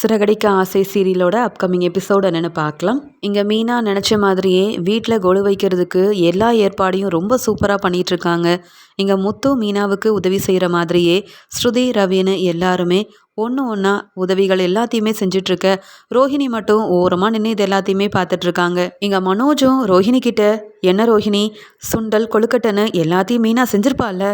சிறகடிக்க ஆசை சீரியலோட upcoming episode என்னென்னு பார்க்கலாம். இங்கே மீனா நினச்ச மாதிரியே வீட்டில் கொலு வைக்கிறதுக்கு எல்லா ஏற்பாடையும் ரொம்ப சூப்பராக பண்ணிகிட்ருக்காங்க இருக்காங்க இங்கே முத்து மீனாவுக்கு உதவி செய்கிற மாதிரியே ஸ்ருதி ரவின்னு எல்லாருமே ஒன்று ஒன்றா உதவிகள் எல்லாத்தையுமே செஞ்சிட்ருக்க. ரோஹிணி மட்டும் ஓரமாக நின்று இது எல்லாத்தையுமே பார்த்துட்ருக்காங்க இங்கே மனோஜும் ரோஹிணி கிட்ட என்ன ரோஹிணி? சுண்டல் கொழுக்கட்டைன்னு எல்லாத்தையும் மீனா செஞ்சிருப்பாள்ல.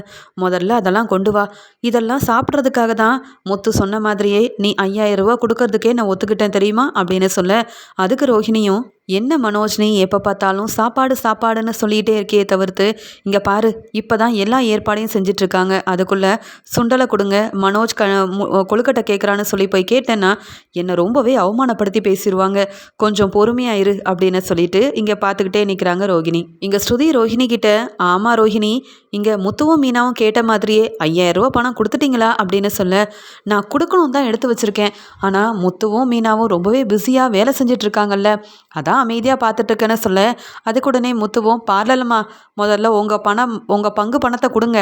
முதல்ல அதெல்லாம் கொண்டு வா. இதெல்லாம் சாப்பிட்றதுக்காக தான் முத்து சொன்ன மாதிரியே நீ ஐயாயிரம் ரூபா கொடுக்கறதுக்கே நான் ஒத்துக்கிட்டேன் தெரியுமா? அப்படின்னு சொல்ல அதுக்கு ரோஹிணியும் என்ன மனோஜ் நீ எப்போ பார்த்தாலும் சாப்பாடு சாப்பாடுன்னு சொல்லிகிட்டே இருக்கே தவிர்த்து இங்கே பாரு இப்போ தான் எல்லா ஏற்பாடையும் செஞ்சிட்ருக்காங்க. அதுக்குள்ளே சுண்டலை கொடுங்க மனோஜ் க கொழுக்கட்டை கேட்குறான்னு சொல்லி போய் கேட்டேன்னா என்னை ரொம்பவே அவமானப்படுத்தி பேசிடுவாங்க கொஞ்சம் பொறுமையாயிரு அப்படின்னு சொல்லிட்டு இங்கே பார்த்துக்கிட்டே நிற்கிறாங்க ரோஹிணி இங்கே ஸ்ருதி ரோஹிணி கிட்ட ஆமாம் ரோஹிணி இங்கே முத்துவும் மீனாவும் கேட்ட மாதிரியே ஐயாயிரரூபா பணம் கொடுத்துட்டீங்களா அப்படின்னு சொல்ல நான் கொடுக்கணும் தான் எடுத்து வச்சுருக்கேன். ஆனால் முத்துவும் மீனாவும் ரொம்பவே பிஸியாக வேலை செஞ்சிட்ருக்காங்கல்ல. அதான் அமைதியாக பார்த்துட்ருக்கேன்னு சொல்ல அதுக்கு உடனே முத்துவும் பார்லலம்மா முதல்ல உங்கள் பணம் உங்கள் பங்கு பணத்தை கொடுங்க.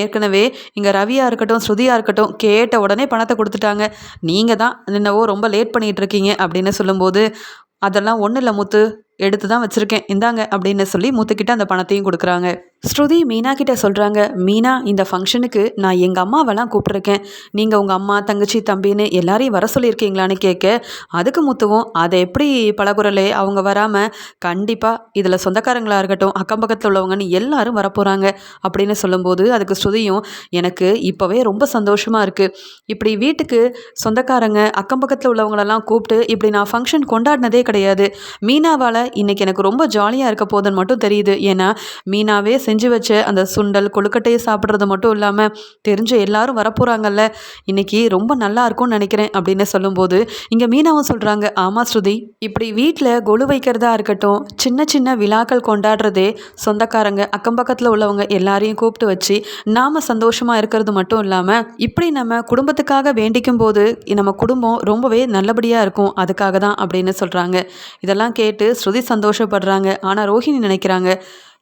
ஏற்கனவே இங்கே ரவியாக இருக்கட்டும் ஸ்ருதியாக இருக்கட்டும் கேட்ட உடனே பணத்தை கொடுத்துட்டாங்க. நீங்கள் தான் என்னவோ ரொம்ப லேட் பண்ணிகிட்டு இருக்கீங்க அப்படின்னு சொல்லும்போது அதெல்லாம் ஒன்றும் இல்லை முத்து எடுத்து தான் வச்சுருக்கேன். இந்தாங்க அப்படின்னு சொல்லி முத்துக்கிட்ட அந்த பணத்தையும் கொடுக்குறாங்க. ஸ்ருதி மீனா கிட்ட சொல்கிறாங்க மீனா இந்த ஃபங்க்ஷனுக்கு நான் எங்கள் அம்மாவெல்லாம் கூப்பிட்ருக்கேன் நீங்கள் உங்கள் அம்மா தங்கச்சி தம்பின்னு எல்லாரையும் வர சொல்லியிருக்கீங்களான்னு கேட்க அதுக்கு முத்துவும் அதை எப்படி பழகுறலே? அவங்க வராமல் கண்டிப்பாக இதில் சொந்தக்காரங்களாக இருக்கட்டும் அக்கம் பக்கத்தில் உள்ளவங்கன்னு எல்லாரும் வரப்போகிறாங்க அப்படின்னு சொல்லும்போது அதுக்கு ஸ்ருதியும் எனக்கு இப்போவே ரொம்ப சந்தோஷமாக இருக்குது இப்படி வீட்டுக்கு சொந்தக்காரங்க அக்கம் பக்கத்தில் உள்ளவங்களெல்லாம் கூப்பிட்டு இப்படி நான் ஃபங்க்ஷன் கொண்டாடினதே கிடையாது. மீனாவால் இன்றைக்கி எனக்கு ரொம்ப ஜாலியாக இருக்க போதுன்னு மட்டும் தெரியுது. ஏன்னா மீனாவே செஞ்சு வச்ச அந்த சுண்டல் கொழுக்கட்டையை சாப்பிட்றது மட்டும் இல்லாமல் தெரிஞ்ச எல்லாரும் வரப்போகிறாங்கல்ல இன்றைக்கி ரொம்ப நல்லா இருக்கும்னு நினைக்கிறேன் அப்படின்னு சொல்லும்போது இங்கே மீனாவும் சொல்கிறாங்க ஆமாம் ஸ்ருதி இப்படி வீட்டில் கொலு வைக்கிறதா இருக்கட்டும் சின்ன சின்ன விழாக்கள் கொண்டாடுறதே சொந்தக்காரங்க அக்கம் பக்கத்தில் உள்ளவங்க எல்லாரையும் கூப்பிட்டு வச்சு நாம் சந்தோஷமாக இருக்கிறது மட்டும் இல்லாமல் இப்படி நம்ம குடும்பத்துக்காக வேண்டிக்கும் போது நம்ம குடும்பம் ரொம்பவே நல்லபடியாக இருக்கும் அதுக்காக தான் அப்படின்னு சொல்கிறாங்க இதெல்லாம் கேட்டு ஸ்ருதி சந்தோஷப்படுறாங்க. ஆனால் ரோஹிணி நினைக்கிறாங்க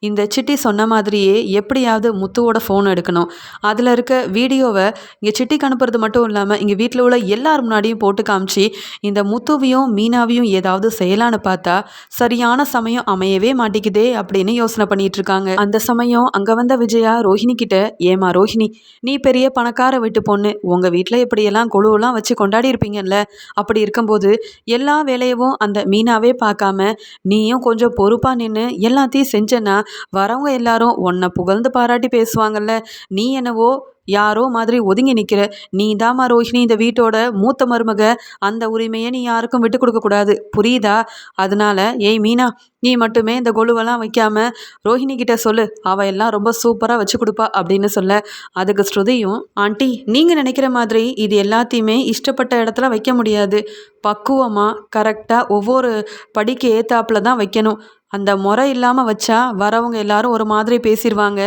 இந்த சிட்டி சொன்ன மாதிரியே எப்படியாவது முத்துவோட ஃபோன் எடுக்கணும். அதில் இருக்க வீடியோவை இங்கே சிட்டிக்கு அனுப்புறது மட்டும் இல்லாமல் இங்கே வீட்டில் உள்ள எல்லார் முன்னாடியும் போட்டு காமிச்சு இந்த முத்துவையும் மீனாவையும் ஏதாவது செய்யலான்னு பார்த்தா சரியான சமயம் அமையவே மாட்டேங்குதே அப்படின்னு யோசனை பண்ணிட்டு இருக்காங்க. அந்த சமயம் அங்கே வந்த விஜயா ரோஹிணி கிட்ட ஏமா ரோஹிணி நீ பெரிய பணக்கார வீட்டு பொண்ணு உங்கள் வீட்டில் இப்படியெல்லாம் குழுவெல்லாம் வச்சு கொண்டாடி இருப்பீங்கல்ல? அப்படி இருக்கும்போது எல்லா வேலையவும் அந்த மீனாவே பார்க்காம நீயும் கொஞ்சம் பொறுப்பாக நின்று எல்லாத்தையும் செஞ்சேன்னா வரவங்க எல்லாரும் உன்னை புகழ்ந்து பாராட்டி பேசுவாங்கல்ல. நீ என்னவோ யாரோ மாதிரி ஒதுங்கி நிற்கிற நீ தாமா ரோஹிணி இந்த வீட்டோட மூத்த மருமக. அந்த உரிமையை நீ யாருக்கும் விட்டு கொடுக்கக்கூடாது புரியுதா? அதனால ஏய் மீனா நீ மட்டுமே இந்த கொலுவெல்லாம் வைக்காம ரோஹிணி கிட்ட சொல்லு. அவ எல்லாம் ரொம்ப சூப்பராக வச்சு கொடுப்பா அப்படின்னு சொல்ல. அதுக்கு ஸ்ருதியும் ஆண்டி நீங்கள் நினைக்கிற மாதிரி இது எல்லாத்தையுமே இஷ்டப்பட்ட இடத்துல வைக்க முடியாது. பக்குவமாக கரெக்டாக ஒவ்வொரு படிக்கு ஏத்தாப்புல தான் வைக்கணும். அந்த முறை இல்லாமல் வச்சா வரவங்க எல்லாரும் ஒரு மாதிரி பேசிடுவாங்க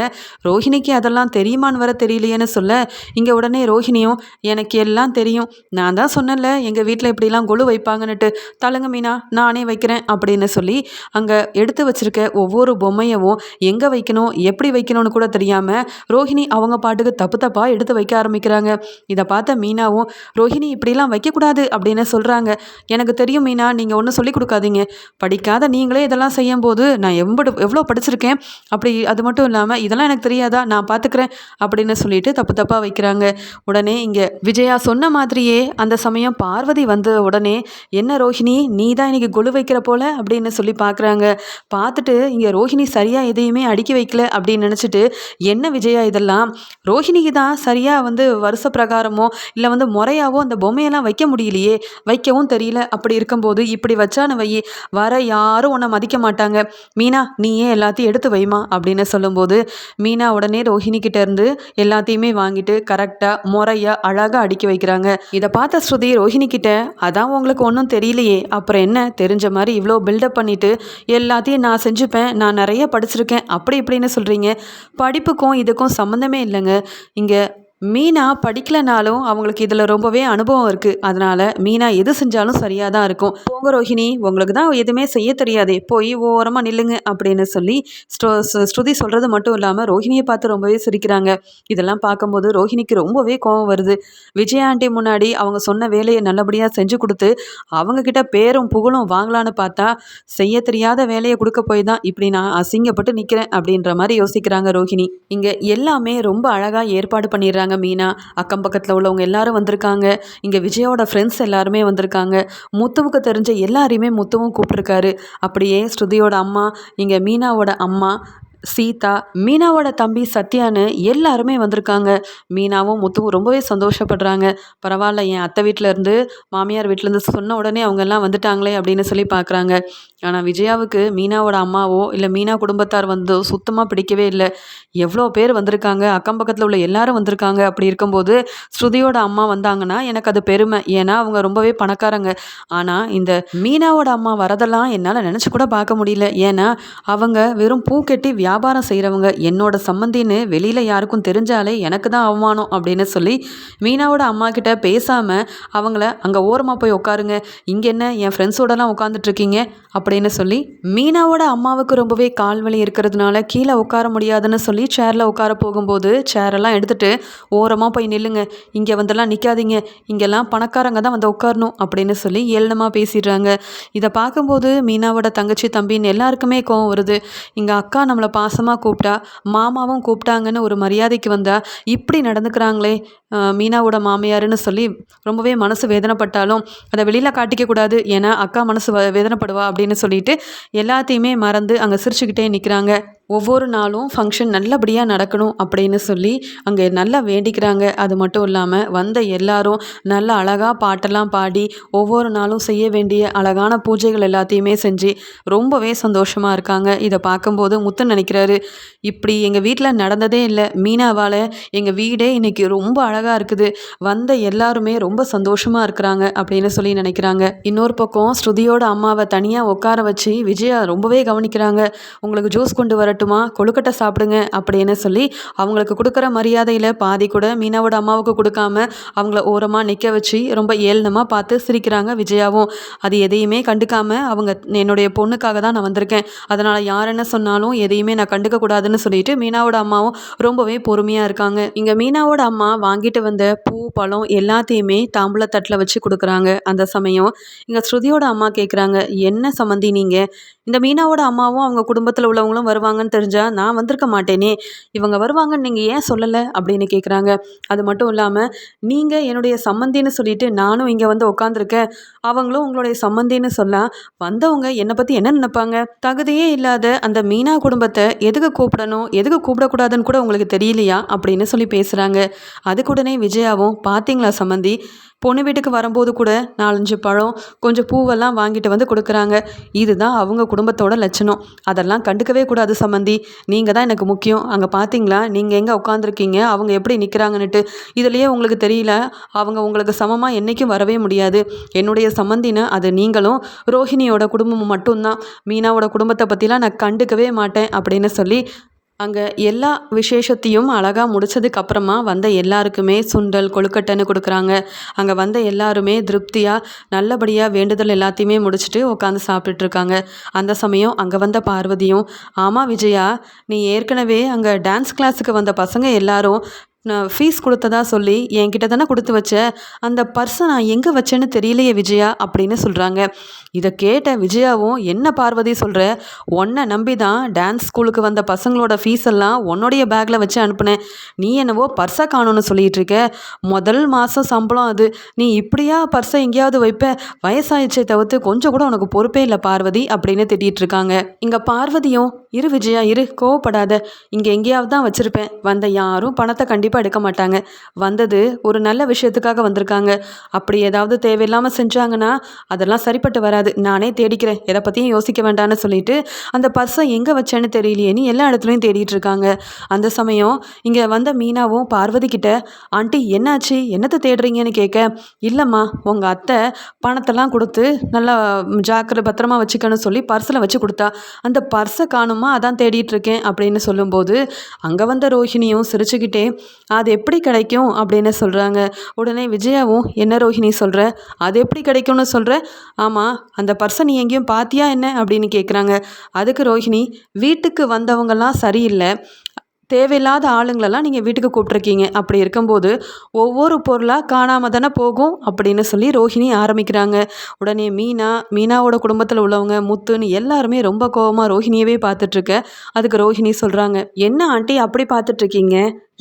ரோஹிணிக்கு அதெல்லாம் தெரியுமான்னு வர தெரியலையேன்னு சொல்ல இங்கே உடனே ரோஹிணியும் எனக்கு எல்லாம் தெரியும். நான் தான் சொன்னேன்ல எங்கள் வீட்டில் இப்படிலாம் கொழு வைப்பாங்கன்னுட்டு. தலங்க மீனா நானே வைக்கிறேன் அப்படின்னு சொல்லி அங்கே எடுத்து வச்சிருக்க ஒவ்வொரு பொம்மையவும் எங்கே வைக்கணும் எப்படி வைக்கணும்னு கூட தெரியாமல் ரோஹிணி அவங்க பாட்டுக்கு தப்பு தப்பாக எடுத்து வைக்க ஆரம்பிக்கிறாங்க. இதை பார்த்த மீனாவும் ரோஹிணி இப்படிலாம் வைக்கக்கூடாது அப்படின்னு சொல்கிறாங்க எனக்கு தெரியும் மீனா நீங்கள் ஒன்றும் சொல்லி கொடுக்காதீங்க. படிக்காத நீங்களே இதெல்லாம் செய்யும் போது நான் எவ்வளோ எவ்வளோ படிச்சிருக்கேன். அப்படி அது மட்டும் இல்லாமல் இதெல்லாம் எனக்கு தெரியாதா? நான் பார்த்துக்கிறேன் அப்படின்னு சொல்லிட்டு தப்பு தப்பாக வைக்கிறாங்க. உடனே இங்கே விஜயா சொன்ன மாதிரியே அந்த சமயம் பார்வதி வந்த உடனே என்ன ரோஹிணி நீ தான் இன்னைக்கு கொலு வைக்கிற போல? அப்படின்னு சொல்லி பார்க்குறாங்க. பார்த்துட்டு இங்கே ரோஹிணி சரியாக எதையுமே அடுக்கி வைக்கல அப்படின்னு நினச்சிட்டு என்ன விஜயா இதெல்லாம்? ரோஹிணிக்கு தான் சரியாக வந்து வருஷ பிரகாரமோ இல்லை வந்து முறையாவோ அந்த பொம்மையெல்லாம் வைக்க முடியலையே? வைக்கவும் தெரியல. அப்படி இருக்கும்போது இப்படி வச்சான வை வர யாரும் உன்னை மதிக்க மாட்டாங்க. மீனா நீயே எல்லாத்தையும் எடுத்து வைமா அப்படின்னு சொல்லும்போது மீனா உடனே ரோஹிணி கிட்டேருந்து எல்லாத்தையுமே எல்லாத்தையுமே வாங்கிட்டு கரெக்டாக முறையாக அழகாக அடுக்கி வைக்கிறாங்க. இதை பார்த்த ஸ்ருதி ரோஹிணி கிட்ட அதான் உங்களுக்கு ஒன்றும் தெரியலையே. அப்புறம் என்ன? தெரிஞ்ச மாதிரி இவ்வளோ பில்டப் பண்ணிவிட்டு எல்லாத்தையும் நான் செஞ்சுப்பேன். நான் நிறைய படிச்சிருக்கேன். அப்படி இப்படின்னு சொல்கிறீங்க படிப்புக்கும் இதுக்கும் சம்மந்தமே இல்லைங்க. இங்கே மீனா படிக்கலைனாலும் அவங்களுக்கு இதில் ரொம்பவே அனுபவம் இருக்குது அதனால் மீனா எது செஞ்சாலும் சரியாக தான் இருக்கும். போங்க ரோஹிணி உங்களுக்கு தான் எதுவுமே செய்ய தெரியாதே. போய் ஓரமாக நில்லுங்க அப்படின்னு சொல்லி ஸ்ருதி சொல்கிறது மட்டும் இல்லாமல் ரோஹிணியை பார்த்து ரொம்பவே சிரிக்கிறாங்க. இதெல்லாம் பார்க்கும்போது ரோஹிணிக்கு ரொம்பவே கோவம் வருது. விஜய் ஆண்டி முன்னாடி அவங்க சொன்ன வேலையை நல்லபடியாக செஞ்சு கொடுத்து அவங்கக்கிட்ட பேரும் புகழும் வாங்கலான்னு பார்த்தா செய்ய தெரியாத வேலையை கொடுக்க போய் தான் இப்படி நான் அசிங்கப்பட்டு நிற்கிறேன் அப்படின்ற மாதிரி யோசிக்கிறாங்க ரோஹிணி. இங்கே எல்லாமே ரொம்ப அழகாக ஏற்பாடு பண்ணிடுறாங்க. மீனா. அக்கம் பக்கத்தில் உள்ளவங்க எல்லாரும் வந்திருக்காங்க. இங்கே விஜயோட ஃப்ரெண்ட்ஸ் எல்லாருமே வந்திருக்காங்க. முத்துவுக்கு தெரிஞ்ச எல்லாரையுமே முத்துவும் கூப்பிட்ருக்காரு அப்படியே ஸ்ருதியோட அம்மா இங்கே மீனாவோட அம்மா சீதா மீனாவோட தம்பி சத்யான்னு எல்லாருமே வந்திருக்காங்க. மீனாவும் முத்துவும் ரொம்பவே சந்தோஷப்படுறாங்க. பரவாயில்ல என் அத்தை வீட்டில் இருந்து மாமியார் வீட்டிலேருந்து சொன்ன உடனே அவங்க எல்லாம் வந்துட்டாங்களே அப்படின்னு சொல்லி பார்க்குறாங்க ஆனால் விஜயாவுக்கு மீனாவோட அம்மாவோ இல்லை மீனா குடும்பத்தார் வந்தோ சுத்தமாக பிடிக்கவே இல்லை. எவ்வளோ பேர் வந்திருக்காங்க அக்கம் பக்கத்தில் உள்ள எல்லாரும் வந்திருக்காங்க. அப்படி இருக்கும்போது ஸ்ருதியோட அம்மா வந்தாங்கன்னா எனக்கு அது பெருமை. ஏன்னா அவங்க ரொம்பவே பணக்காரங்க. ஆனால் இந்த மீனாவோட அம்மா வரதெல்லாம் என்னால் நினச்சி கூட பார்க்க முடியல. ஏன்னா அவங்க வெறும் பூ கட்டி வியாபாரம் செய்கிறவங்க என்னோட சம்மந்தின்னு வெளியில் யாருக்கும் தெரிஞ்சாலே எனக்கு தான் அவமானம் அப்படின்னு சொல்லி மீனாவோட அம்மா கிட்ட பேசாமல் அவங்கள அங்கே ஓரமாக போய் உட்காருங்க இங்கே என்ன என் ஃப்ரெண்ட்ஸோடலாம் உட்காந்துட்ருக்கீங்க அப்படின்னு சொல்லி மீனாவோட அம்மாவுக்கு ரொம்பவே கால் வலி இருக்கிறதுனால கீழே உட்கார முடியாதுன்னு சொல்லி சேரில் உட்கார போகும்போது சேரெல்லாம் எடுத்துட்டு ஓரமாக போய் நில்லுங்க. இங்கே வந்தெல்லாம் நிற்காதீங்க இங்கெல்லாம் பணக்காரங்க தான் வந்து உட்காரணும் அப்படின்னு சொல்லி ஏளனமாக பேசிடுறாங்க. இதை பார்க்கும்போது மீனாவோட தங்கச்சி தம்பின்னு எல்லாருக்குமே கோவம் வருது. இங்கே அக்கா நம்மளை பாசமாக கூப்பிட்டா மாமாவும் கூப்பிட்டாங்கன்னு ஒரு மரியாதைக்கு வந்தா இப்படி நடந்துக்கிறாங்களே மீனாவோட மாமியாருன்னு சொல்லி ரொம்பவே மனசு வேதனைப்பட்டாலும் அதை வெளியில் காட்டிக்க கூடாது ஏன்னா அக்கா மனசு வ- வேதனைப்படுவா அப்படின்னு சொல்லிட்டு எல்லாத்தையுமே மறந்து அங்கே சிரிச்சுக்கிட்டே நிற்கிறாங்க ஒவ்வொரு நாளும் ஃபங்க்ஷன் நல்லபடியாக நடக்கணும் அப்படின்னு சொல்லி அங்கே நல்லா வேண்டிக்கிறாங்க. அது மட்டும் இல்லாமல் வந்த எல்லாரும் நல்ல அழகாக பாட்டெல்லாம் பாடி ஒவ்வொரு நாளும் செய்ய வேண்டிய அழகான பூஜைகள் எல்லாத்தையுமே செஞ்சு ரொம்பவே சந்தோஷமாக இருக்காங்க. இதை பார்க்கும்போது முத்து நினைக்கிறாரு இப்படி எங்கள் வீட்டில் நடந்ததே இல்லை. மீனாவால் எங்கள் வீடே இன்னைக்கு ரொம்ப அழகாக இருக்குது. வந்த எல்லாருமே ரொம்ப சந்தோஷமாக இருக்கிறாங்க அப்படின்னு சொல்லி நினைக்கிறாங்க. இன்னொரு பக்கம் ஸ்ருதியோட அம்மாவை தனியாக உட்கார வச்சு விஜயா ரொம்பவே கவனிக்கிறாங்க. உங்களுக்கு ஜூஸ் கொண்டு வரட்டும். கொழுக்கட்டை சாப்பிடுங்க அப்படின்னு சொல்லி அவங்களுக்கு கொடுக்குற மரியாதையில் பாதி கூட மீனாவோட அம்மாவுக்கு கொடுக்காம அவங்கள ஓரமாக நிற்க வச்சு ரொம்ப ஏளனமாக பார்த்து சிரிக்கிறாங்க விஜயாவும். அது எதையுமே கண்டுக்காம அவங்க என்னுடைய பொண்ணுக்காக தான் நான் வந்திருக்கேன். அதனால் யார் என்ன சொன்னாலும் எதையுமே நான் கண்டுக்க கூடாதுன்னு சொல்லிட்டு மீனாவோட அம்மாவும் ரொம்பவே பொறுமையாக இருக்காங்க. இங்கே மீனாவோட அம்மா வாங்கிட்டு வந்த பூ பழம் எல்லாத்தையுமே தாம்பூல தட்டில் வச்சு கொடுக்குறாங்க அந்த சமயம். இங்கே ஸ்ருதியோட அம்மா கேட்குறாங்க என்ன சம்மந்தி நீங்கள் இந்த மீனாவோட அம்மாவும் அவங்க குடும்பத்தில் உள்ளவங்களும் வருவாங்கன்னு தெரிஞ்சா நான் வந்திருக்க மாட்டேனே. இவங்க வருவாங்கன்னு நீங்கள் ஏன் சொல்லலை? அப்படின்னு கேட்குறாங்க அது மட்டும் இல்லாமல் நீங்கள் என்னுடைய சம்மந்தின்னு சொல்லிட்டு நானும் இங்கே வந்து உட்காந்துருக்கேன் அவங்களும் உங்களுடைய சம்மந்தின்னு சொல்ல வந்தவங்க என்னை பற்றி என்ன நினைப்பாங்க? தகுதியே இல்லாத அந்த மீனா குடும்பத்தை எதுக்கு கூப்பிடணும்? எதுக்கு கூப்பிடக்கூடாதுன்னு கூட உங்களுக்கு தெரியலையா? அப்படின்னு சொல்லி பேசுகிறாங்க அதுக்குடனே விஜயாவும் பார்த்தீங்களா சம்மந்தி பொண்ணு வீட்டுக்கு வரும்போது கூட நாலஞ்சு பழம் கொஞ்சம் பூவெல்லாம் வாங்கிட்டு வந்து கொடுக்குறாங்க. இதுதான் அவங்க குடும்பத்தோட லட்சணம். அதெல்லாம் கண்டுக்கவே கூடாது சம்மந்தி. நீங்கள் தான் எனக்கு முக்கியம். அங்கே பார்த்தீங்களா நீங்கள் எங்கே உட்காந்துருக்கீங்க அவங்க எப்படி நிற்கிறாங்கன்னுட்டு இதுலேயே உங்களுக்கு தெரியல. அவங்க உங்களுக்கு சமமாக என்றைக்கும் வரவே முடியாது. என்னுடைய சம்மந்தின்னு அது நீங்களும் ரோஹிணியோட குடும்பமும் மட்டும்தான். மீனாவோட குடும்பத்தை பற்றிலாம் நான் கண்டுக்கவே மாட்டேன் அப்படின்னு சொல்லி அங்கே எல்லா விசேஷத்தையும் அழகாக முடிச்சதுக்கு அப்புறமா வந்த எல்லாருக்குமே சுண்டல் கொழுக்கட்டைன்னு கொடுக்குறாங்க. அங்கே வந்த எல்லாருமே திருப்தியாக நல்லபடியாக வேண்டுதல் எல்லாத்தையுமே முடிச்சுட்டு உட்காந்து சாப்பிட்டுட்ருக்காங்க. அந்த சமயம் அங்கே வந்த பார்வதியும் ஆமாம் விஜயா நீ ஏற்கனவே அங்கே டான்ஸ் கிளாஸுக்கு வந்த பசங்க எல்லாரும் நான் ஃபீஸ் கொடுத்ததா சொல்லி என்கிட்ட தானே கொடுத்து வச்ச? அந்த பர்ஸை நான் எங்கே வச்சேன்னு தெரியலையே விஜயா அப்படின்னு சொல்கிறாங்க இதை கேட்ட விஜயாவும் என்ன பார்வதி சொல்கிற உன்னை நம்பி தான் டான்ஸ் ஸ்கூலுக்கு வந்த பசங்களோட ஃபீஸ் எல்லாம் உன்னுடைய பேக்கில் வச்சு அனுப்புனேன். நீ என்னவோ பர்ஸை காணோன்னு சொல்லிகிட்டு இருக்க. முதல் மாதம் சம்பளம் அது. நீ இப்படியா பர்ஸை எங்கேயாவது வைப்ப? வயசாயிடுச்சே தவிர்த்து கொஞ்சம் கூட உனக்கு பொறுப்பே இல்லை பார்வதி அப்படின்னு திட்டிகிட்டு இருக்காங்க. இங்கே பார்வதியும் இரு விஜயா இரு கோவப்படாத. இங்கே எங்கேயாவது தான் வச்சுருப்பேன். வந்த யாரும் பணத்தை கண்டிப்பாக எடுக்க மாட்டாங்க. வந்தது ஒரு நல்ல விஷயத்துக்காக வந்திருக்காங்க. அப்படி ஏதாவது தேவையில்லாமல் செஞ்சாங்கன்னா அதெல்லாம் சரிப்பட்டு வராது. நானே தேடிக்கிறேன். எதை பற்றியும் யோசிக்க வேண்டாம்னு சொல்லிட்டு அந்த பர்ஸை எங்கே வச்சேன்னு தெரியலையேன்னு எல்லா இடத்துலையும் தேடிட்டு இருக்காங்க. அந்த சமயம் இங்கே வந்த மீனாவும் பார்வதி கிட்ட ஆண்டி என்னாச்சு? என்னத்தை தேடுறீங்கன்னு கேட்க இல்லைம்மா உங்கள் அத்தை பணத்தெல்லாம் கொடுத்து நல்லா ஜாக்கிர பத்திரமா வச்சுக்கணும்னு சொல்லி பர்ஸில் வச்சு கொடுத்தா. அந்த பர்ஸை காணுமா? அதான் தேடிட்டு இருக்கேன். அப்படின்னு சொல்லும்போது அங்கே வந்த ரோஹிணியும் சிரிச்சுக்கிட்டே அது எப்படி கிடைக்கும் அப்படின்னு சொல்கிறாங்க உடனே விஜயாவும் என்ன ரோஹிணி சொல்கிற அது எப்படி கிடைக்கும்னு சொல்கிற ஆமாம் அந்த பர்சன் நீ எங்கேயும் பார்த்தியா என்ன? அப்படின்னு கேட்குறாங்க அதுக்கு ரோஹிணி வீட்டுக்கு வந்தவங்கெல்லாம் சரியில்லை. தேவையில்லாத ஆளுங்களெல்லாம் நீங்கள் வீட்டுக்கு கூப்பிட்ருக்கீங்க அப்படி இருக்கும்போது ஒவ்வொரு பொருளாக காணாமல் தானே போகும்? அப்படின்னு சொல்லி ரோஹிணி ஆரம்பிக்கிறாங்க. உடனே மீனா மீனாவோட குடும்பத்தில் உள்ளவங்க முத்துன்னு எல்லாருமே ரொம்ப கோவமாக ரோஹிணியவே பார்த்துட்ருக்க அதுக்கு ரோஹிணி சொல்கிறாங்க என்ன ஆண்டி அப்படி பார்த்துட்ருக்கீங்க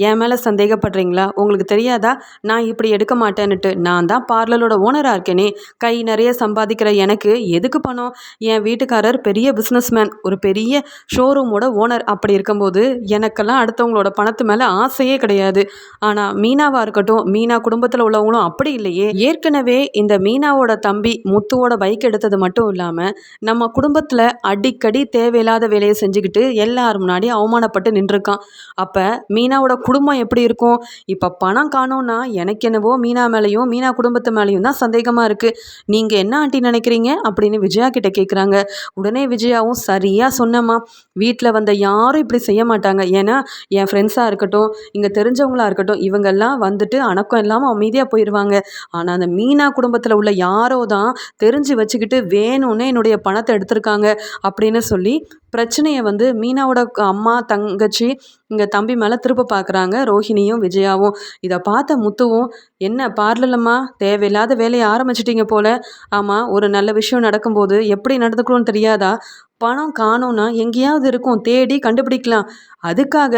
என் மேலே சந்தேகப்படுறீங்களா? உங்களுக்கு தெரியாதா? நான் இப்படி எடுக்க மாட்டேன்னுட்டு நான் தான் பார்லரோட ஓனராக இருக்கேனே. கை நிறைய சம்பாதிக்கிற எனக்கு எதுக்கு பணம்? என் வீட்டுக்காரர் பெரிய பிஸ்னஸ்மேன் ஒரு பெரிய ஷோரூமோட ஓனர் அப்படி இருக்கும்போது எனக்கெல்லாம் அடுத்தவங்களோட பணத்து மேலே ஆசையே கிடையாது. ஆனால் மீனாவாக இருக்கட்டும் மீனா குடும்பத்தில் உள்ளவங்களும் அப்படி இல்லையே. ஏற்கனவே இந்த மீனாவோட தம்பி முத்துவோட பைக் எடுத்தது மட்டும் இல்லாமல் நம்ம குடும்பத்தில் அடிக்கடி தேவையில்லாத வேலையை செஞ்சுக்கிட்டு எல்லார் முன்னாடி அவமானப்பட்டு நின்றுருக்கான். அப்போ மீனாவோட குடும்பம் எப்படி இருக்கும்? இப்போ பணம் காணோன்னா எனக்கு என்னவோ மீனா மேலேயும் மீனா குடும்பத்து மேலேயும் தான் சந்தேகமாக இருக்குது நீங்கள் என்ன ஆண்டி நினைக்கிறீங்க? அப்படின்னு விஜயா கிட்ட கேட்குறாங்க உடனே விஜயாவும் சரியாக சொன்னம்மா. வீட்டில் வந்த யாரும் இப்படி செய்ய மாட்டாங்க. ஏன்னா என் ஃப்ரெண்ட்ஸாக இருக்கட்டும் இங்கே தெரிஞ்சவங்களாக இருக்கட்டும் இவங்கெல்லாம் வந்துட்டு அணக்கம் இல்லாமல் அமைதியாக போயிடுவாங்க ஆனால் அந்த மீனா குடும்பத்தில் உள்ள யாரோ தான் தெரிஞ்சு வச்சுக்கிட்டு வேணும்னே என்னுடைய பணத்தை எடுத்திருக்காங்க அப்படின்னு சொல்லி பிரச்சனையை வந்து மீனாவோட அம்மா தங்கச்சி இங்கே தம்பி மேலே திருப்ப பார்க்குறாங்க ரோஹிணியும் விஜயாவும். இதை பார்த்த முத்துவும் என்ன பார்லலம்மா? தேவையில்லாத வேலையை ஆரம்பிச்சிட்டிங்க போல். ஆமாம் ஒரு நல்ல விஷயம் நடக்கும்போது எப்படி நடந்துக்கணும்னு தெரியாதா? பணம் காணோன்னா எங்கேயாவது இருக்கும். தேடி கண்டுபிடிக்கலாம். அதுக்காக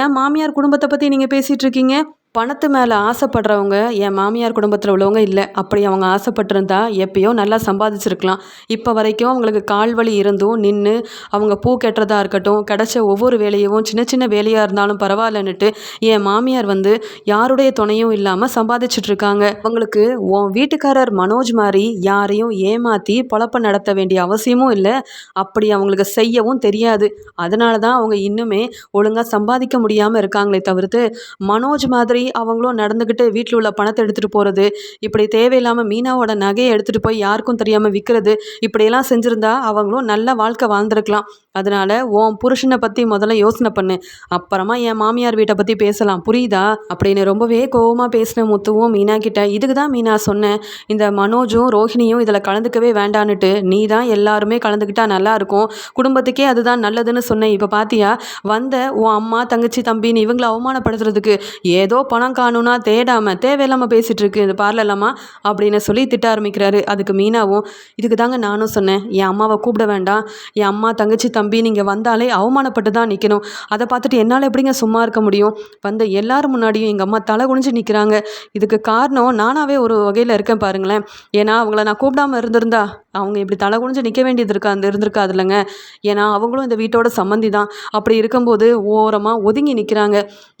ஏன் மாமியார் குடும்பத்தை பற்றி நீங்கள் பேசிகிட்டு இருக்கீங்க? பணத்து மேலே ஆசைப்படுறவங்க என் மாமியார் குடும்பத்தில் உள்ளவங்க இல்லை. அப்படி அவங்க ஆசைப்பட்டிருந்தா எப்பயோ நல்லா சம்பாதிச்சிருக்கலாம். இப்போ வரைக்கும் அவங்களுக்கு கால் வலி இருந்தும் நின்று அவங்க பூ கட்டுறதா இருக்கட்டும் கிடச்ச ஒவ்வொரு வேலையவும் சின்ன சின்ன வேலையாக இருந்தாலும் பரவாயில்லன்னுட்டு என் மாமியார் வந்து யாருடைய துணையும் இல்லாமல் சம்பாதிச்சிட்ருக்காங்க. அவங்களுக்கு உன் வீட்டுக்காரர் மனோஜ் மாதிரி யாரையும் ஏமாற்றி பொழப்ப நடத்த வேண்டிய அவசியமும் இல்லை. அப்படி அவங்களுக்கு செய்யவும் தெரியாது. அதனால தான் அவங்க இன்னுமே ஒழுங்காக சம்பாதிக்க முடியாமல் இருக்காங்களே தவிர்த்து மனோஜ் மாதிரி மாதிரி அவங்களும் நடந்துக்கிட்டு வீட்டில் உள்ள பணத்தை எடுத்துகிட்டு போகிறது இப்படி தேவையில்லாமல் மீனாவோட நகையை எடுத்துகிட்டு போய் யாருக்கும் தெரியாமல் விற்கிறது இப்படியெல்லாம் செஞ்சுருந்தா அவங்களும் நல்ல வாழ்க்கை வாழ்ந்துருக்கலாம். அதனால் உன் புருஷனை பற்றி முதல்ல யோசனை பண்ணு. அப்புறமா என் மாமியார் வீட்டை பற்றி பேசலாம். புரியுதா? அப்படின்னு ரொம்பவே கோவமாக பேசின முத்துவும் மீனா கிட்ட இதுக்கு தான் மீனா சொன்னேன் இந்த மனோஜும் ரோஹிணியும் இதில் கலந்துக்கவே வேண்டான்னுட்டு நீ தான் எல்லாருமே கலந்துக்கிட்டா நல்லாயிருக்கும் குடும்பத்துக்கே அதுதான் நல்லதுன்னு சொன்னேன் இப்போ பார்த்தியா வந்த உன் அம்மா தங்கச்சி தம்பின்னு இவங்களை அவமானப்படுத்துறதுக்கு ஏதோ பணம் காணும்னா தேடாமல் தேவையில்லாமல் பேசிகிட்டு இருக்கு இந்த பார்லலாமா அப்படின்னு சொல்லி திட்ட ஆரம்பிக்கிறாரு. அதுக்கு மீனாவும் இதுக்கு தாங்க நானும் சொன்னேன். என் அம்மாவை கூப்பிட வேண்டாம். என் அம்மா தங்கச்சி தம்பி நீங்கள் வந்தாலே அவமானப்பட்டு தான் நிற்கணும் அதை பார்த்துட்டு என்னால் எப்படிங்க சும்மா இருக்க முடியும்? வந்த எல்லாரும் முன்னாடியும் எங்கள் அம்மா தலை குனிஞ்சு நிற்கிறாங்க இதுக்கு காரணம் நானாகவே ஒரு வகையில் இருக்கேன் பாருங்களேன். ஏன்னா அவங்கள நான் கூப்பிடாமல் இருந்திருந்தா அவங்க இப்படி தலை குனிஞ்சு நிற்க வேண்டியது இருக்கா அந்த இருந்திருக்காது இல்லைங்க ஏன்னா அவங்களும் இந்த வீட்டோட சம்மந்தி தான். அப்படி இருக்கும்போது ஓரமாக ஒதுங்கி நிற்கிறாங்க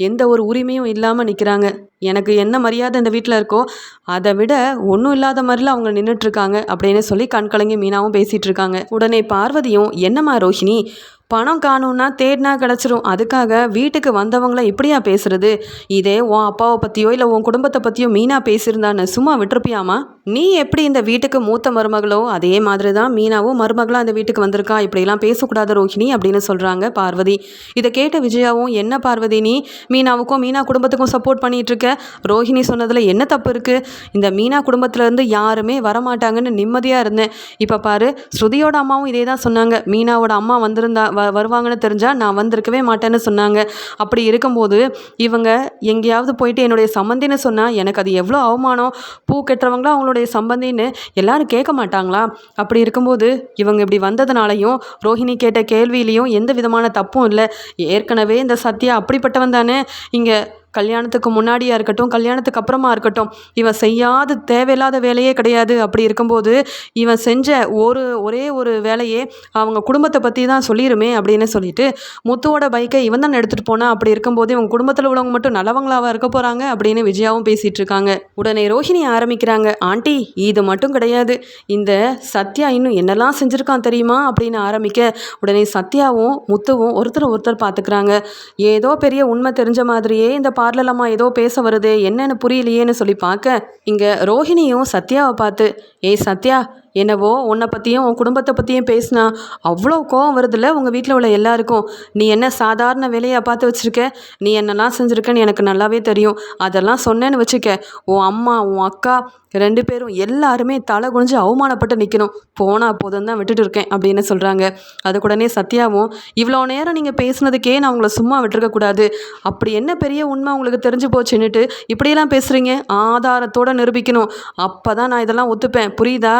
எந்த ஒரு உரிமையும் இல்லாமல் நிற்கிறாங்க எனக்கு என்ன மரியாதை இந்த வீட்டில் இருக்கோ அதை விட ஒன்றும் இல்லாத மாதிரிலாம் அவங்க நின்றுட்டுருக்காங்க அப்படின்னு சொல்லி கண் கலங்கி மீனாவும் பேசிகிட்டு இருக்காங்க. உடனே பார்வதியும் என்னம்மா ரோஹிணி பணம் காணும்னா தேடினா கிடச்சிரும். அதுக்காக வீட்டுக்கு வந்தவங்கள இப்படியா பேசுறது? இதே உன் அப்பாவை பற்றியோ இல்லை உன் குடும்பத்தை பற்றியோ மீனா பேசியிருந்தான்னு சும்மா விட்டுருப்பியாமா? நீ எப்படி இந்த வீட்டுக்கு மூத்த மருமகளோ அதே மாதிரி தான் மீனாவும் மருமகளாக அந்த வீட்டுக்கு வந்திருக்கா? இப்படிலாம் பேசக்கூடாது ரோஹிணி அப்படின்னு சொல்கிறாங்க பார்வதி. இதை கேட்ட விஜயாவும் என்ன பார்வதி நீ? மீனாவுக்கும் மீனா குடும்பத்துக்கும் சப்போர்ட் பண்ணிகிட்டு இருக்க ரோஹிணி சொன்னதில் என்ன தப்பு இருக்குது இந்த மீனா குடும்பத்துலேருந்து யாருமே வரமாட்டாங்கன்னு நிம்மதியாக இருந்தேன். இப்போ பாரு ஸ்ருதியோட அம்மாவும் இதே தான் சொன்னாங்க. மீனாவோட அம்மா வந்திருந்தா வ வருவாங்கன்னு தெரிஞ்சால் நான் வந்திருக்கவே மாட்டேன்னு சொன்னாங்க. அப்படி இருக்கும்போது இவங்க எங்கேயாவது போயிட்டு என்னுடைய சம்மந்தின்னு சொன்னால் எனக்கு அது எவ்வளோ அவமானம்? பூ கெட்டுறவங்களா அவங்களுடைய சம்பந்தின்னு எல்லாரும் கேட்க மாட்டாங்களா? அப்படி இருக்கும்போது இவங்க இப்படி வந்ததுனாலையும் ரோஹிணி கேட்ட கேள்வியிலையும் எந்த விதமான தப்பும் இல்லை. ஏற்கனவே இந்த சத்யா அப்படிப்பட்டவன் தானே. இங்கே கல்யாணத்துக்கு முன்னாடியாக இருக்கட்டும் கல்யாணத்துக்கு அப்புறமா இருக்கட்டும் இவன் செய்யாத தேவையில்லாத வேலையே கிடையாது. அப்படி இருக்கும்போது இவன் செஞ்ச ஒரு ஒரே ஒரு வேலையே அவங்க குடும்பத்தை பற்றி தான் சொல்லிடுமே அப்படின்னு சொல்லிட்டு முத்துவோட பைக்கை இவன் தான் எடுத்துகிட்டு போனால் அப்படி இருக்கும்போது இவங்க குடும்பத்தில் உள்ளவங்க மட்டும் நல்லவங்களாவாக இருக்க போகிறாங்க அப்படின்னு விஜயாவும் பேசிகிட்டு இருக்காங்க. உடனே ரோஹிணி ஆரம்பிக்கிறாங்க ஆண்டி இது மட்டும் கிடையாது. இந்த சத்யா இன்னும் என்னெல்லாம் செஞ்சுருக்கான் தெரியுமா? அப்படின்னு ஆரம்பிக்க உடனே சத்யாவும் முத்துவும் ஒருத்தர் ஒருத்தர் பார்த்துக்கிறாங்க ஏதோ பெரிய உண்மை தெரிஞ்ச மாதிரியே இந்த பார்லலம்மா ஏதோ பேச வருது என்னன்னு புரியலையேன்னு சொல்லி பார்க்க இங்கே ரோஹிணியும் சத்யாவை பார்த்து ஏய் சத்யா என்னவோ உன்னை பற்றியும் உன் குடும்பத்தை பற்றியும் பேசினா அவ்வளோ கோவம் வருதுல்ல? உங்கள் வீட்டில் உள்ள எல்லாருக்கும். நீ என்ன சாதாரண வேலையை பார்த்து வச்சுருக்க? நீ என்னெல்லாம் செஞ்சுருக்கன்னு எனக்கு நல்லாவே தெரியும். அதெல்லாம் சொன்னேன்னு வச்சுக்க. உன் அம்மா உன் அக்கா ரெண்டு பேரும் எல்லாருமே தலை குனிஞ்சு அவமானப்பட்டு நிற்கணும் போனால் போதும் தான் விட்டுட்டு இருக்கேன் அப்படின்னு சொல்கிறாங்க அதுக்கு உடனே சத்யாவும் இவ்வளோ நேரம் நீங்கள் பேசுனதுக்கே நான் உங்களை சும்மா விட்டுருக்கக்கூடாது அப்படி என்ன பெரிய உண்மை உங்களுக்கு தெரிஞ்சு போச்சுன்னுட்டு இப்படியெல்லாம் பேசுகிறீங்க ஆதாரத்தோடு நிரூபிக்கணும். அப்போ தான் நான் இதெல்லாம் ஒத்துப்பேன். புரியுதா?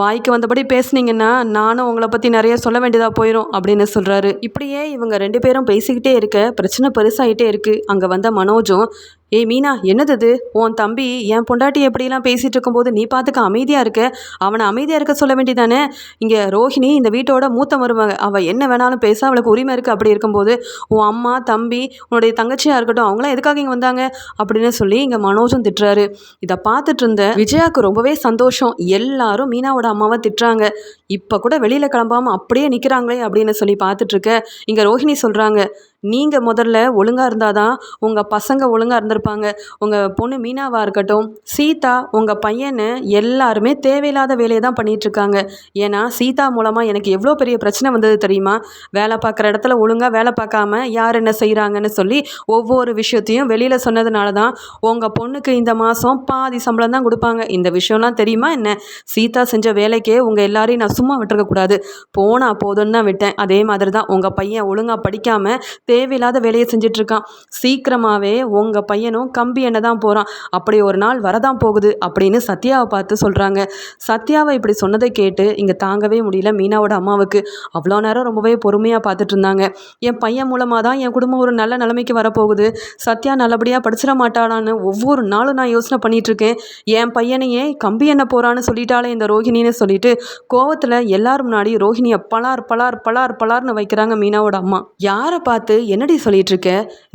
வாய்க்கு வந்தபடி பேசுனீங்கன்னா நானும் உங்களை பற்றி நிறைய சொல்ல வேண்டியதாக போயிடும் அப்படின்னு சொல்கிறாரு இப்படியே இவங்க ரெண்டு பேரும் பேசிக்கிட்டே இருக்க பிரச்சனை பெருசாகிட்டே இருக்குது அங்கே வந்த மனோஜும் ஏய் மீனா என்னது இது? உன் தம்பி என் பொண்டாட்டி எப்படிலாம் பேசிகிட்டு இருக்கும்போது நீ பார்த்துக்க அமைதியாக இருக்க? அவனை அமைதியாக இருக்க சொல்ல வேண்டியதானே? இங்கே ரோஹிணி இந்த வீட்டோட மூத்த மருமக அவள் என்ன வேணாலும் பேச அவளுக்கு உரிமை இருக்குது அப்படி இருக்கும்போது உன் அம்மா தம்பி உன்னுடைய தங்கச்சியாக இருக்கட்டும் அவங்களாம் எதுக்காக இங்கே வந்தாங்க? அப்படின்னு சொல்லி இங்கே மனோஜும் திட்டுறாரு. இதை பார்த்துட்டு இருந்த விஜயாவுக்கு ரொம்பவே சந்தோஷம். எல்லாரும் மீனாவோட அம்மாவை திட்டுறாங்க. இப்போ கூட வெளியில் கிளம்பாமல் அப்படியே நிற்கிறாங்களே அப்படின்னு சொல்லி பார்த்துட்ருக்க இங்கே ரோஹிணி சொல்கிறாங்க நீங்கள் முதல்ல ஒழுங்காக இருந்தால் தான் உங்கள் பசங்க ஒழுங்காக இருந்திருப்பாங்க. உங்கள் பொண்ணு மீனாவாக இருக்கட்டும் சீதா உங்கள் பையனை எல்லாருமே தேவையில்லாத வேலையை தான் பண்ணிகிட்ருக்காங்க ஏன்னா சீதா மூலமாக எனக்கு எவ்வளோ பெரிய பிரச்சனை வந்தது தெரியுமா? வேலை பார்க்குற இடத்துல ஒழுங்காக வேலை பார்க்காம யார் என்ன செய்கிறாங்கன்னு சொல்லி ஒவ்வொரு விஷயத்தையும் வெளியில் சொன்னதுனால தான் உங்கள் பொண்ணுக்கு இந்த மாதம் பாதி சம்பளம் தான் கொடுப்பாங்க. இந்த விஷயம்லாம் தெரியுமா என்ன? சீதா செஞ்ச வேலைக்கே உங்கள் எல்லாரையும் நான் சும்மா விட்டுருக்கக்கூடாது போனால் போதும்னு தான் விட்டேன். அதே மாதிரி தான் உங்கள் பையன் ஒழுங்காக படிக்காமல் தேவையில்லாத வேலையை செஞ்சிட்ருக்கான். சீக்கிரமாகவே உங்கள் பையனும் கம்பி எண்ணெய் தான் போகிறான் அப்படி ஒரு நாள் வரதான் போகுது அப்படின்னு சத்யாவை பார்த்து சொல்கிறாங்க சத்யாவை இப்படி சொன்னதை கேட்டு இங்கே தாங்கவே முடியல மீனாவோட அம்மாவுக்கு. அவ்வளோ நேரம் ரொம்பவே பொறுமையாக பார்த்துட்டு இருந்தாங்க. என் பையன் மூலமாக தான் என் குடும்பம் ஒரு நல்ல நிலைமைக்கு வரப்போகுது. சத்யா நல்லபடியாக படிச்சிட மாட்டாளான்னு ஒவ்வொரு நாளும் நான் யோசனை பண்ணிகிட்ருக்கேன் என் பையனையே கம்பி என்ன போகிறான்னு சொல்லிட்டாலே இந்த ரோஹிணின்னு சொல்லிட்டு கோவத்தில் எல்லாரும் முன்னாடி ரோஹிணியை பலார் பலார் பலார் பலார்னு வைக்கிறாங்க மீனாவோட அம்மா. யாரை பார்த்து என்னடி சொல்லிட்டு இருக்க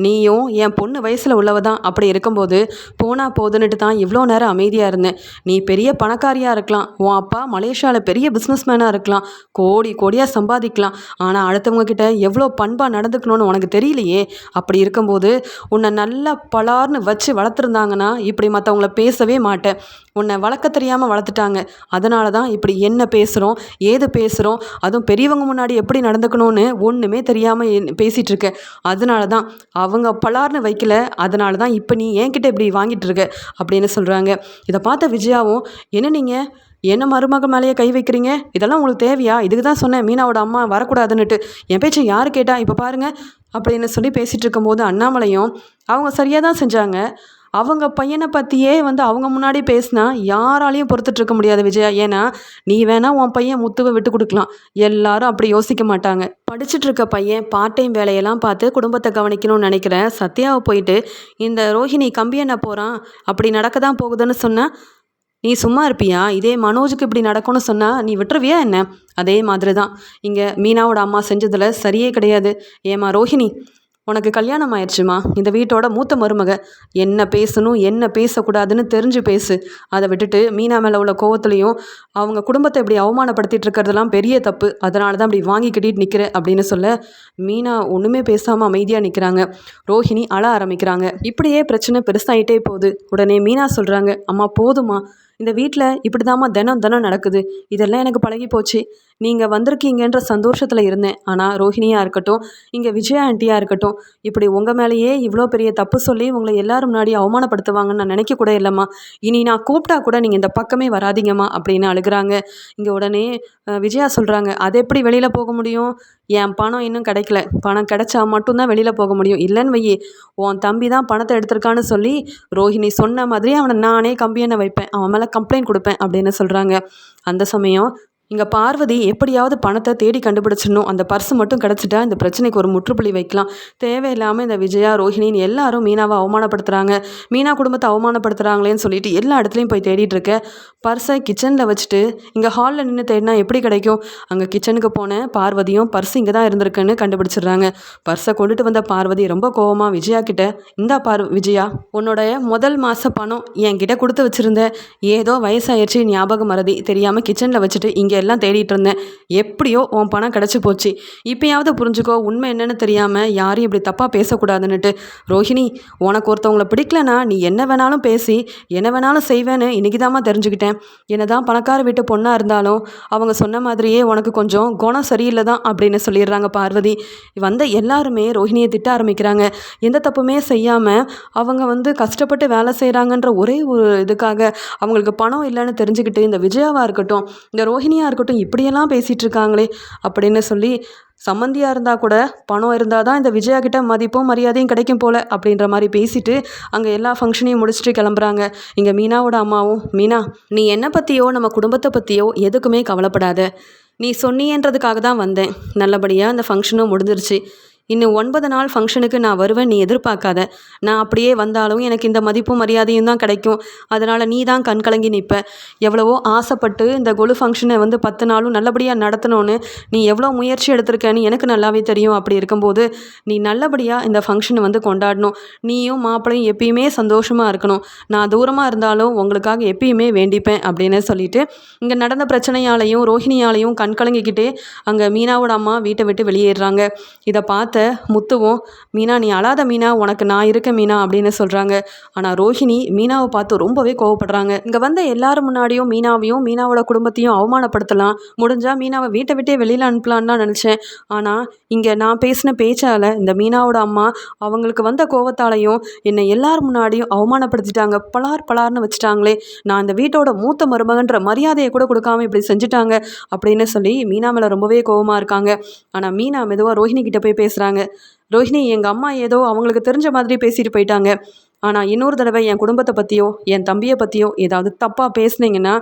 நீயும் என் பொண்ணு வயசில் உள்ளவ தான் அப்படி இருக்கும்போது போனா போதுன்னுட்டு தான் இவ்வளோ நேரம் அமைதியாக இருந்தேன். நீ பெரிய பணக்காரியாக இருக்கலாம். உன் அப்பா மலேசியாவில் பெரிய பிஸ்னஸ்மேனாக இருக்கலாம். கோடி கோடியாக சம்பாதிக்கலாம். ஆனால் அடுத்தவங்க கிட்ட எவ்வளோ பண்பாக நடந்துக்கணும்னு உனக்கு தெரியலையே? அப்படி இருக்கும்போது உன்னை நல்லா பலார்னு வச்சு வளர்த்துருந்தாங்கன்னா இப்படி மற்றவங்கள பேசவே மாட்டேன். உன்னை வளர்க்க தெரியாமல் வளர்த்துட்டாங்க. அதனால தான் இப்படி என்ன பேசுகிறோம் ஏது பேசுகிறோம் அதுவும் பெரியவங்க முன்னாடி எப்படி நடந்துக்கணும்னு ஒன்றுமே தெரியாமல் பேசிகிட்டு இருக்க. அதனால தான் அவங்க பலார்னு வைக்கல அதனால தான் இப்போ நீ என்கிட்ட இப்படி வாங்கிட்டு இருக்க அப்படின்னு சொல்கிறாங்க இதை பார்த்த விஜயாவும் என்ன நீங்கள் என்ன மருமகள் மேலேயே கை வைக்கிறீங்க? இதெல்லாம் உங்களுக்கு தேவையா? இதுக்கு தான் சொன்னேன் மீனாவோட அம்மா வரக்கூடாதுன்னுட்டு. என் பேச்சை யார் கேட்டால் இப்போ பாருங்கள் அப்படின்னு சொல்லி பேசிகிட்டு இருக்கும்போது அண்ணாமலையும் அவங்க சரியாக தான் செஞ்சாங்க. அவங்க பையனை பற்றியே வந்து அவங்க முன்னாடி பேசினா யாராலையும் பொறுத்துட்டு இருக்க முடியாது விஜயா. ஏன்னா நீ வேணால் உன் பையன் முத்துவை விட்டு கொடுக்கலாம். எல்லாரும் அப்படி யோசிக்க மாட்டாங்க. படிச்சுட்டு இருக்க பையன் பார்ட் டைம் வேலையெல்லாம் பார்த்து குடும்பத்தை கவனிக்கணும்னு நினைக்கிறேன். சத்யாவை போயிட்டு இந்த ரோஹிணி கம்பி என்ன போகிறான் அப்படி நடக்க தான் போகுதுன்னு சொன்னால் நீ சும்மா இருப்பியா? இதே மனோஜுக்கு இப்படி நடக்கும்னு சொன்னால் நீ விட்டுருவியா என்ன? அதே மாதிரி தான் இங்கே மீனாவோட அம்மா செஞ்சதில் சரியே கிடையாது. ஏமா ரோஹிணி? உனக்கு கல்யாணம் ஆயிடுச்சுமா? இந்த வீட்டோட மூத்த மருமக. என்ன பேசணும் என்ன பேசக்கூடாதுன்னு தெரிஞ்சு பேசு. அதை விட்டுட்டு மீனா மேலே உள்ள கோவத்துலையும் அவங்க குடும்பத்தை இப்படி அவமானப்படுத்திட்டு இருக்கிறதெல்லாம் பெரிய தப்பு. அதனால தான் அப்படி வாங்கி கட்டிட்டு நிற்கிற அப்படின்னு சொல்ல மீனா ஒன்றுமே பேசாமல் அமைதியாக நிற்கிறாங்க ரோஹிணி அழ ஆரம்பிக்கிறாங்க. இப்படியே பிரச்சனை பெருசாகிட்டே போகுது. உடனே மீனா சொல்கிறாங்க அம்மா போதுமா இந்த வீட்டில் இப்படி தாம்மா தினம் தினம் நடக்குது. இதெல்லாம் எனக்கு பழகி போச்சு நீங்கள் வந்திருக்கீங்கன்ற சந்தோஷத்தில் இருந்தேன். ஆனால் ரோஹிணியாக இருக்கட்டும் இங்கே விஜயா ஆண்டியாக இருக்கட்டும் இப்படி உங்கள் மேலேயே இவ்வளோ பெரிய தப்பு சொல்லி உங்களை எல்லாரும் முன்னாடி அவமானப்படுத்துவாங்கன்னு நான் நினைக்க கூட இல்லைம்மா. இனி நான் கூப்பிட்டா கூட நீங்கள் இந்த பக்கமே வராதிங்கம்மா அப்படின்னு அழுகிறாங்க. இங்கே உடனே விஜயா சொல்கிறாங்க அது எப்படி வெளியில் போக முடியும்? என் பணம் இன்னும் கிடைக்கல. பணம் கிடைச்சா மட்டும்தான் வெளியில் போக முடியும். இல்லைன்னு வையே உன் தம்பி தான் பணத்தை எடுத்திருக்கான்னு சொல்லி ரோஹிணி சொன்ன மாதிரி அவனை நானே கம்பியனை வைப்பேன். அவன் மேலே கம்ப்ளைண்ட் கொடுப்பேன் அப்படின்னு சொல்கிறாங்க அந்த சமயம் இங்கே பார்வதி எப்படியாவது பணத்தை தேடி கண்டுபிடிச்சிடணும். அந்த பர்ஸ் மட்டும் கிடச்சிட்டா இந்த பிரச்சனைக்கு ஒரு முற்றுப்புள்ளி வைக்கலாம். தேவையில்லாமல் இந்த விஜயா ரோஹிணின்னு எல்லாரும் மீனாவை அவமானப்படுத்துகிறாங்க மீனா குடும்பத்தை அவமானப்படுத்துகிறாங்களேன்னு சொல்லிட்டு எல்லா இடத்துலையும் போய் தேடிட்டு இருக்க. பர்ஸை கிச்சனில் வச்சுட்டு இங்கே ஹாலில் நின்று தேடினா எப்படி கிடைக்கும்? அங்கே கிச்சனுக்கு போனேன் பார்வதியும் பர்ஸ் இங்கே தான் இருந்திருக்குன்னு கண்டுபிடிச்சிடுறாங்க. பர்ஸை கொண்டுட்டு வந்த பார்வதி ரொம்ப கோவமாக விஜயா கிட்ட இந்தா பார் விஜயா உன்னோட முதல் மாத பணம் என்கிட்ட கொடுத்து வச்சுருந்த. ஏதோ வயசாயிடுச்சு ஞாபகம் மறதி தெரியாமல் கிச்சனில் வச்சுட்டு இங்கே இங்கே எல்லாம் தேடிட்டு இருந்தேன். எப்படியோ உன் பணம் கிடச்சி போச்சு. இப்போயாவது புரிஞ்சுக்கோ உண்மை என்னன்னு தெரியாமல் யாரையும் இப்படி தப்பாக பேசக்கூடாதுன்னுட்டு. ரோஹிணி உனக்கு ஒருத்தவங்களை பிடிக்கலனா நீ என்ன வேணாலும் பேசி என்ன வேணாலும் செய்வேன்னு இன்றைக்கி தாம்மா தெரிஞ்சுக்கிட்டேன். என்னதான் பணக்கார வீட்டு பொண்ணாக இருந்தாலும் அவங்க சொன்ன மாதிரியே உனக்கு கொஞ்சம் குணம் சரியில்லை தான் அப்படின்னு சொல்லிடுறாங்க பார்வதி. வந்த எல்லாருமே ரோஹிணியை திட்ட ஆரம்பிக்கிறாங்க. எந்த தப்புமே செய்யாமல் அவங்க வந்து கஷ்டப்பட்டு வேலை செய்கிறாங்கன்ற ஒரே ஒரு இதுக்காக அவங்களுக்கு பணம் இல்லைன்னு தெரிஞ்சுக்கிட்டு இந்த விஜயாவாக இருக்கட்டும் இந்த ரோஹிணியாக இருக்கட்டும் இப்படியெல்லாம் பேசிகிட்டு இருக்காங்களே அப்படின்னு சொல்லி சம்மந்தியாக இருந்தால் கூட பணம் இருந்தால் தான் இந்த விஜயா கிட்ட மதிப்பும் மரியாதையும் கிடைக்கும் போல் அப்படின்ற மாதிரி பேசிட்டு அங்கே எல்லா ஃபங்க்ஷனையும் முடிச்சுட்டு கிளம்புறாங்க. இங்கே மீனாவோட அம்மாவும் மீனா நீ என்னை பற்றியோ நம்ம குடும்பத்தை பற்றியோ எதுக்குமே கவலைப்படாத. நீ சொன்னியன்றதுக்காக தான் வந்தேன். நல்லபடியாக அந்த ஃபங்க்ஷனும் முடிஞ்சிருச்சு. இன்னும் ஒன்பது நாள் ஃபங்க்ஷனுக்கு நான் வருவேன் நீ எதிர்பார்க்காத. நான் அப்படியே வந்தாலும் எனக்கு இந்த மதிப்பும் மரியாதையும் தான் கிடைக்கும். அதனால் நீ தான் கண் கலங்கி நிற்ப. எவ்வளவோ ஆசைப்பட்டு இந்த கொலு ஃபங்க்ஷனை வந்து பத்து நாளும் நல்லபடியாக நடத்தணும்னு நீ எவ்வளோ முயற்சி எடுத்திருக்கேன்னு எனக்கு நல்லாவே தெரியும். அப்படி இருக்கும்போது நீ நல்லபடியாக இந்த ஃபங்க்ஷனை வந்து கொண்டாடணும். நீயும் மாப்பிளையும் எப்பயுமே சந்தோஷமாக இருக்கணும். நான் தூரமாக இருந்தாலும் உங்களுக்காக எப்பயுமே வேண்டிப்பேன் அப்படின்னு சொல்லிட்டு இங்கே நடந்த பிரச்சனையாலையும் ரோஹிணியாலையும் கண் கலங்கிக்கிட்டே அங்கே மீனாவோட அம்மா வீட்டை விட்டு வெளியேறாங்க இதை பார்த்து பார்த்த முத்துவும் மீனா நீ அழாத மீனா உனக்கு நான் இருக்க மீனா அப்படின்னு சொல்கிறாங்க ஆனால் ரோஹிணி மீனாவை பார்த்து ரொம்பவே கோவப்படுறாங்க. இங்கே வந்த எல்லாரும் முன்னாடியும் மீனாவையும் மீனாவோட குடும்பத்தையும் அவமானப்படுத்தலாம். முடிஞ்சால் மீனாவை வீட்டை விட்டே வெளியில் அனுப்பலான்னு தான் நினச்சேன். ஆனால் இங்கே நான் பேசின பேச்சால் இந்த மீனாவோட அம்மா அவங்களுக்கு வந்த கோவத்தாலையும் என்னை எல்லார் முன்னாடியும் அவமானப்படுத்திட்டாங்க. பலார் பலார்னு வச்சுட்டாங்களே. நான் இந்த வீட்டோட மூத்த மருமகன்ற மரியாதையை கூட கொடுக்காம இப்படி செஞ்சுட்டாங்க அப்படின்னு சொல்லி மீனா மேலே ரொம்பவே கோவமாக இருக்காங்க. ஆனால் மீனா மெதுவாக ரோஹிணி கிட்ட போய் பேசுகிறாங்க பேசுகிறாங்க ரோஹிணி எங்கள் அம்மா ஏதோ அவங்களுக்கு தெரிஞ்ச மாதிரி பேசிட்டு போயிட்டாங்க. ஆனால் இன்னொரு தடவை என் குடும்பத்தை பற்றியோ என் தம்பியை பற்றியோ ஏதாவது தப்பாக பேசுனீங்கன்னா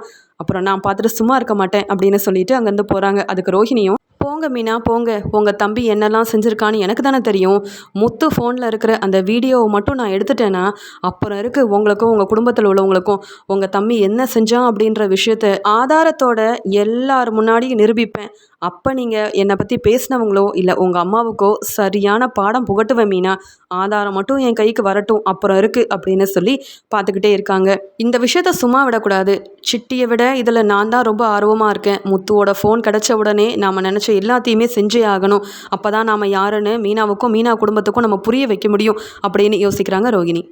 அப்புறம் நான் பார்த்துட்டு சும்மா இருக்க மாட்டேன் அப்படின்னு சொல்லிட்டு அங்கேருந்து போகிறாங்க அதுக்கு ரோஹிணியும் போங்க மீனா போங்க. உங்கள் தம்பி என்னெல்லாம் செஞ்சுருக்கான்னு எனக்கு தானே தெரியும். முத்து ஃபோனில் இருக்கிற அந்த வீடியோவை மட்டும் நான் எடுத்துட்டேன்னா அப்புறம் இருக்குது உங்களுக்கும் உங்கள் குடும்பத்தில் உள்ளவங்களுக்கும் உங்கள் தம்பி என்ன செஞ்சான் அப்படின்ற விஷயத்த ஆதாரத்தோட எல்லார் முன்னாடியும் நிரூபிப்பேன். அப்போ நீங்கள் என்னை பற்றி பேசினவங்களோ இல்லை உங்கள் அம்மாவுக்கோ சரியான பாடம் புகட்டுவேன் மீனா. ஆதாரம் மட்டும் என் கைக்கு வரட்டும் அப்புறம் இருக்குது அப்படின்னு சொல்லி பார்த்துக்கிட்டே இருக்காங்க. இந்த விஷயத்த சும்மா விடக்கூடாது. சிட்டியை விட இதில் நான் தான் ரொம்ப ஆர்வமாக இருக்கேன். முத்துவோட ஃபோன் கிடச்ச உடனே நாம் நினச்ச எல்லாத்தையுமே செஞ்சே ஆகணும். அப்போ தான் நாம் யாருன்னு மீனாவுக்கும் மீனா குடும்பத்துக்கும் நம்ம புரிய வைக்க முடியும் அப்படின்னு யோசிக்கிறாங்க ரோகிணி.